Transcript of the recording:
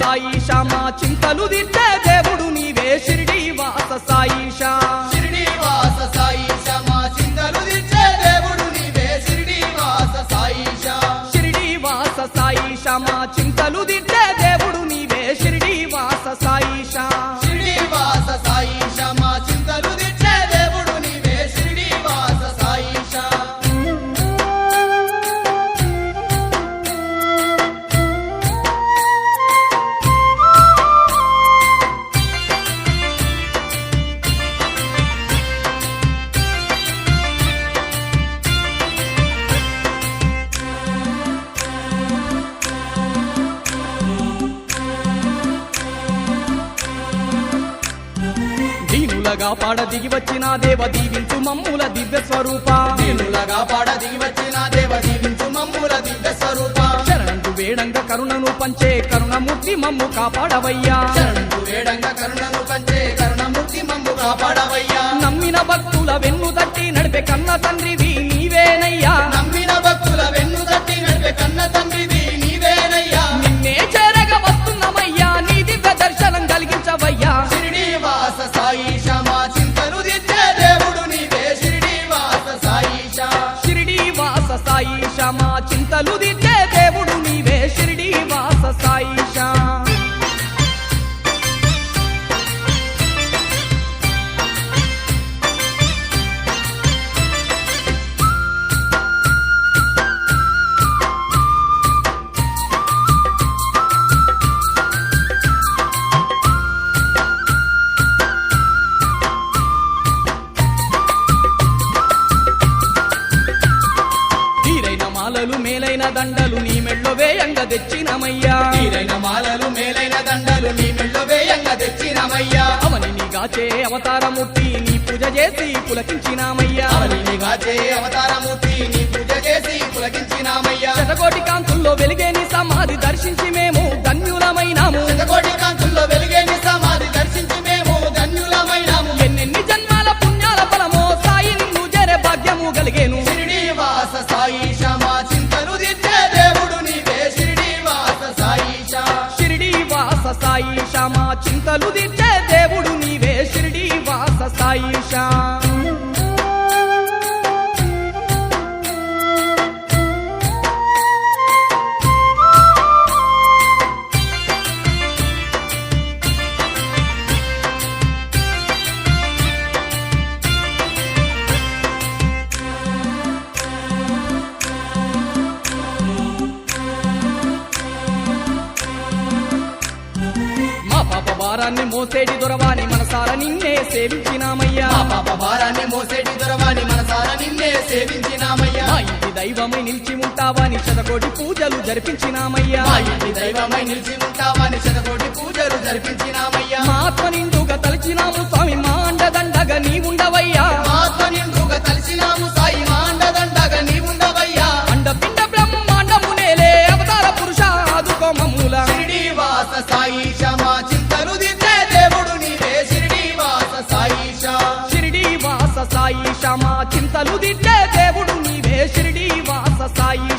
సాయి శ్యామా చింతలు దిట్టే దేవుడు నీవే షిరిడి వాస సాయి శ్యా శ్రీనివాస సాయి మా చింతలు దిచ్చే దేవుడు నీవే శ్రీనివాస సాయి షిరిడి వాస సాయి శ్యామా దీనులగా పాడ దిగి వచ్చిన దేవ దీవించు మమ్ముల దివ్య స్వరూప. దీనులగా పాడ దిగి వచ్చిన దేవ దీవించు మమ్ముల దివ్య స్వరూప. శరణంటు వేడంగ కరుణను పంచే కరుణమూర్తి మమ్ము కాపాడవయ్యా. శరణు వేడంగ కరుణను పంచే కరుణమూర్తి మమ్ము కాపాడవయ్యా. నమ్మిన భక్తుల వెన్ను తట్టి నడిపే కన్న తండ్రివి మాలలు మేలైన దండలు నీ మెళ్ళో వేయంగా తెచ్చినమయ్యా. తీరైన మాలలు మేలైన దండలు నీ మెళ్ళో వేయంగా తెచ్చినమయ్యా. అవని నీగాచే అవతారమూర్తి నీ పూజ చేసి పులకించినామయ్యా. అవని గాచే అవతారమూర్తి నీ పూజ చేసి పులకించినామయ్యా. శతకోటి కాంతుల్లో వెలిగే నీ సమాధి దర్శించి వాస సాయి మా చింతలు దిద్దే దేవుడు నీవే షిరిడి వాస సాయి శ్యామ భారాన్ని మోసేటి దొరవాని మనసార నిన్నే సేవించినామయ్యా. పాప భారాన్ని మోసేటి దొరవాని మనసారా నిన్నే సేవించినామయ్యా. ఇంటి దైవమై నిలిచి ఉంటావని శతకోటి పూజలు జరిపించినామయ్యా. ఇంటి దైవమై నిలిచి ఉంటావని శతకోటి పూజలు జరిపించినామయ్యా. మా ఆత్మ నిండుగా తలచినాము స్వామి మా అండదండగా నీ మా దేవుడు నీవే షిరిడి వాస సాయి